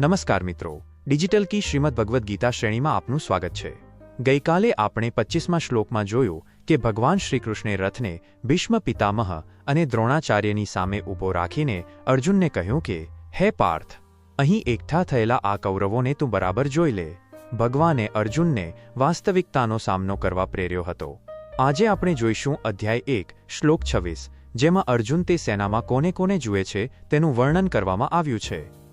નમસ્કાર મિત્રો. ડિજિટલ કી શ્રીમદ ભગવદ્ ગીતા શ્રેણીમાં આપનું સ્વાગત છે. ગઈકાલે આપણે પચીસમા શ્લોકમાં જોયું કે ભગવાન શ્રીકૃષ્ણે રથને ભીષ્મ પિતામહ અને દ્રોણાચાર્યની સામે ઊભો રાખીને અર્જુનને કહ્યું કે, હે પાર્થ, અહીં એકઠા થયેલા આ કૌરવોને તું બરાબર જોઈ લે. ભગવાને અર્જુનને વાસ્તવિકતાનો સામનો કરવા પ્રેર્યો હતો. આજે આપણે જોઈશું અધ્યાય એક, શ્લોક છવ્વીસ, જેમાં અર્જુન તે સેનામાં કોને કોને જુએ છે તેનું વર્ણન કરવામાં આવ્યું છે.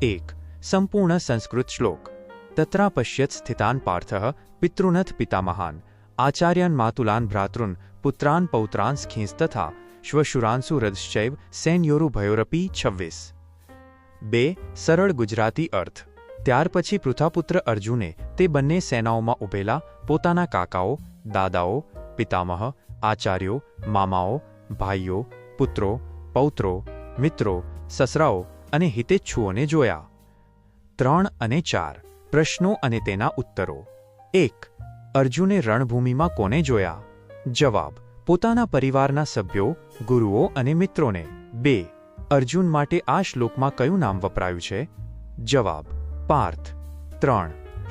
એક સંપૂર્ણ સંસ્કૃત શ્લોક તત્રા પશ્યત સ્થિતાન પાર્થ પિતૃનથ પિતામહાન આચાર્યાન માતુલાન ભ્રાતૃન પુત્રાન પૌત્રાન સ્ખીંસ્તથા શ્વશુરાંસુ રદશ્ચૈવ સૈન્યોરુ ભયોરપી છવ્વીસ બે સરળ ગુજરાતી અર્થ ત્યાર પછી પૃથાપુત્ર અર્જુને તે બંને સેનાઓમાં ઉભેલા પોતાના કાકાઓ દાદાઓ પિતામહ આચાર્યો મામાઓ ભાઈઓ પુત્રો પૌત્રો મિત્રો સસરાઓ અને હિતેચ્છુઓને જોયા. ત્રણ અને ચાર, પ્રશ્નો અને તેના ઉત્તરો. એક, અર્જુને રણભૂમિમાં કોને જોયા? જવાબ, પોતાના પરિવારના સભ્યો, ગુરુઓ અને મિત્રોને. બે, અર્જુન માટે આ શ્લોકમાં કયું નામ વપરાયું છે? જવાબ, પાર્થ. ત્રણ,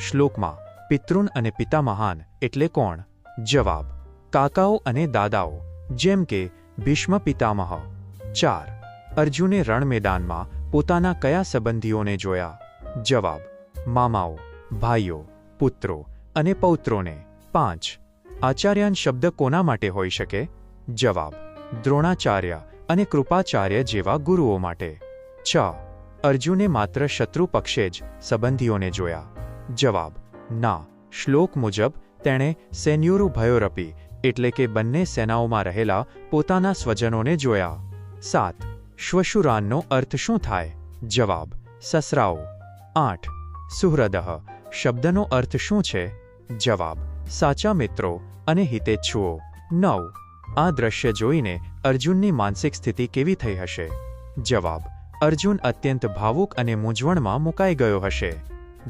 શ્લોકમાં, પિતૃન અને પિતા મહાન, એટલે કોણ? જવાબ, કાકાઓ અને દાદાઓ, જેમ કે, ભીષ્મ પિતામહ. ચાર, અર્જુને રણ મેદાનમાં પોતાના કયા સંબંધીઓને જોયા? જવાબ, મામાઓ, ભાઈઓ, પુત્રો અને પૌત્રોને. પાંચ, આચાર્યાન શબ્દ કોના માટે હોઈ શકે? જવાબ, દ્રોણાચાર્ય અને કૃપાચાર્ય જેવા ગુરુઓ માટે. છ, અર્જુને માત્ર શત્રુ પક્ષે જ સંબંધીઓને જોયા. જવાબ, ના, શ્લોક મુજબ તેણે સેન્યુરુ ભયોરપી એટલે કે બંને સેનાઓમાં રહેલા પોતાના સ્વજનોને જોયા. સાત શ્વશુરાનનો અર્થ શું થાય? જવાબ, સસરાઓ. આઠ, સુહૃદઃ. શબ્દનો અર્થ શું છે? જવાબ, સાચા મિત્રો અને હિતેચ્છુઓ. નવ, આ દ્રશ્ય જોઈને અર્જુનની માનસિક સ્થિતિ કેવી થઈ હશે? જવાબ, અર્જુન અત્યંત ભાવુક અને મૂંઝવણમાં મુકાઈ ગયો હશે.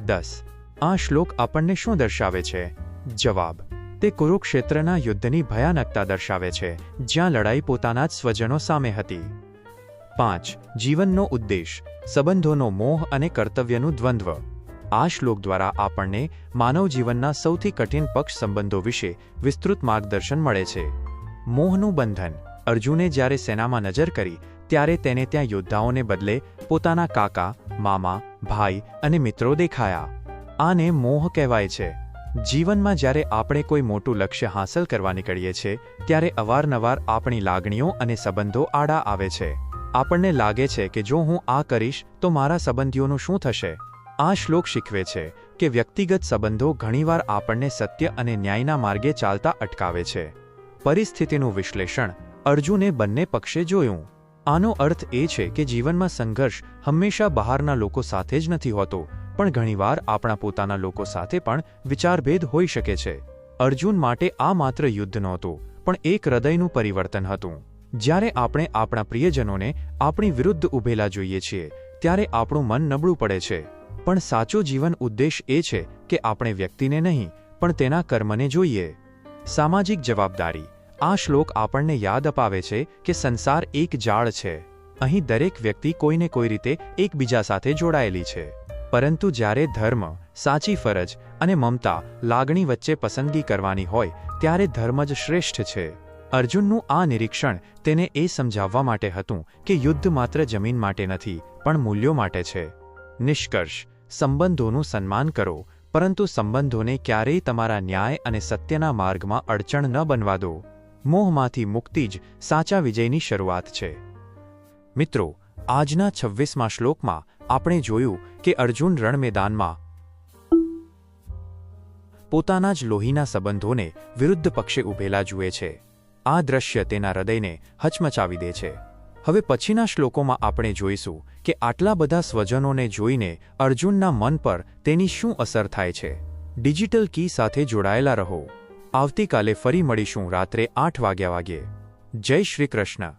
દસ, આ શ્લોક આપણને શું દર્શાવે છે? જવાબ, તે કુરુક્ષેત્રના યુદ્ધની ભયાનકતા દર્શાવે છે, જ્યાં લડાઈ પોતાના જ સ્વજનો સામે હતી. પાંચ, જીવનનો ઉદ્દેશ, સંબંધોનો મોહ અને કર્તવ્યનું દ્વંદ્વ. આ શ્લોક દ્વારા આપણને માનવ જીવનના સૌથી કઠિન પક્ષ સંબંધો વિશે વિસ્તૃત માર્ગદર્શન મળે છે. મોહનું બંધન, અર્જુને જ્યારે સેનામાં નજર કરી, ત્યારે તેને ત્યાં યોદ્ધાઓને બદલે પોતાના કાકા, મામા, ભાઈ અને મિત્રો દેખાયા. આને મોહ કહેવાય છે. જીવનમાં જ્યારે આપણે કોઈ મોટું લક્ષ્ય હાંસલ કરવા નીકળીએ છીએ ત્યારે અવારનવાર આપણી લાગણીઓ અને સંબંધો આડા આવે છે. આપણને લાગે છે કે જો હું આ કરીશ, તો મારા સંબંધીઓનું શું થશે? આ શ્લોક શીખવે છે કે વ્યક્તિગત સંબંધો ઘણીવાર આપણને સત્ય અને ન્યાયના માર્ગે ચાલતા અટકાવે છે. પરિસ્થિતિનું વિશ્લેષણ. અર્જુને બંને પક્ષે જોયું. આનો અર્થ એ છે કે જીવનમાં સંઘર્ષ હંમેશા બહારના લોકો સાથે જ નથી હોતો, પણ ઘણીવાર આપણા પોતાના લોકો સાથે પણ વિચારભેદ હોઈ શકે છે. અર્જુન માટે આ માત્ર યુદ્ધ નહોતું, પણ એક હૃદયનું પરિવર્તન હતું. જ્યારે આપણે આપણા પ્રિયજનોને આપણી વિરુદ્ધ ઊભેલા જોઈએ છીએ, ત્યારે આપણું મન નબળું પડે છે. પણ સાચો જીવન ઉદ્દેશ એ છે કે આપણે વ્યક્તિને નહીં, પણ તેના કર્મને જોઈએ. સામાજિક જવાબદારી. આ શ્લોક આપણને યાદ અપાવે છે કે સંસાર એક જાળ છે. અહીં દરેક વ્યક્તિ કોઈને કોઈ રીતે એકબીજા સાથે જોડાયેલી છે. પરંતુ જ્યારે ધર્મ, સાચી ફરજ અને મમતા, લાગણી વચ્ચે પસંદગી કરવાની હોય, ત્યારે ધર્મ જ શ્રેષ્ઠ છે. અર્જુનનું આ નિરીક્ષણ તેને એ સમજાવવા માટે હતું કે યુદ્ધ માત્ર જમીન માટે નથી, પણ મૂલ્યો માટે છે. નિષ્કર્ષ, સંબંધોનું સન્માન કરો, પરંતુ સંબંધોને ક્યારેય તમારા ન્યાય અને સત્યના માર્ગમાં અડચણ ન બનવા દો. મોહમાંથી મુક્તિ જ સાચા વિજયની શરૂઆત છે. મિત્રો, આજના છવ્વીસમા શ્લોકમાં આપણે જોયું કે અર્જુન રણમેદાનમાં પોતાના જ લોહીના સંબંધોને વિરુદ્ધ પક્ષે ઉભેલા જુએ છે. આ દ્રશ્ય તેના હૃદયને હચમચાવી દે છે. હવે પછીના શ્લોકોમાં આપણે જોઈશું કે આટલા બધા સ્વજનોને જોઈને અર્જુનના મન પર તેની શું અસર થાય છે. ડિજિટલ કી સાથે જોડાયેલા રહો. આવતીકાલે ફરી મળીશું રાત્રે આઠ વાગ્યા વાગ્યે જય શ્રી કૃષ્ણ.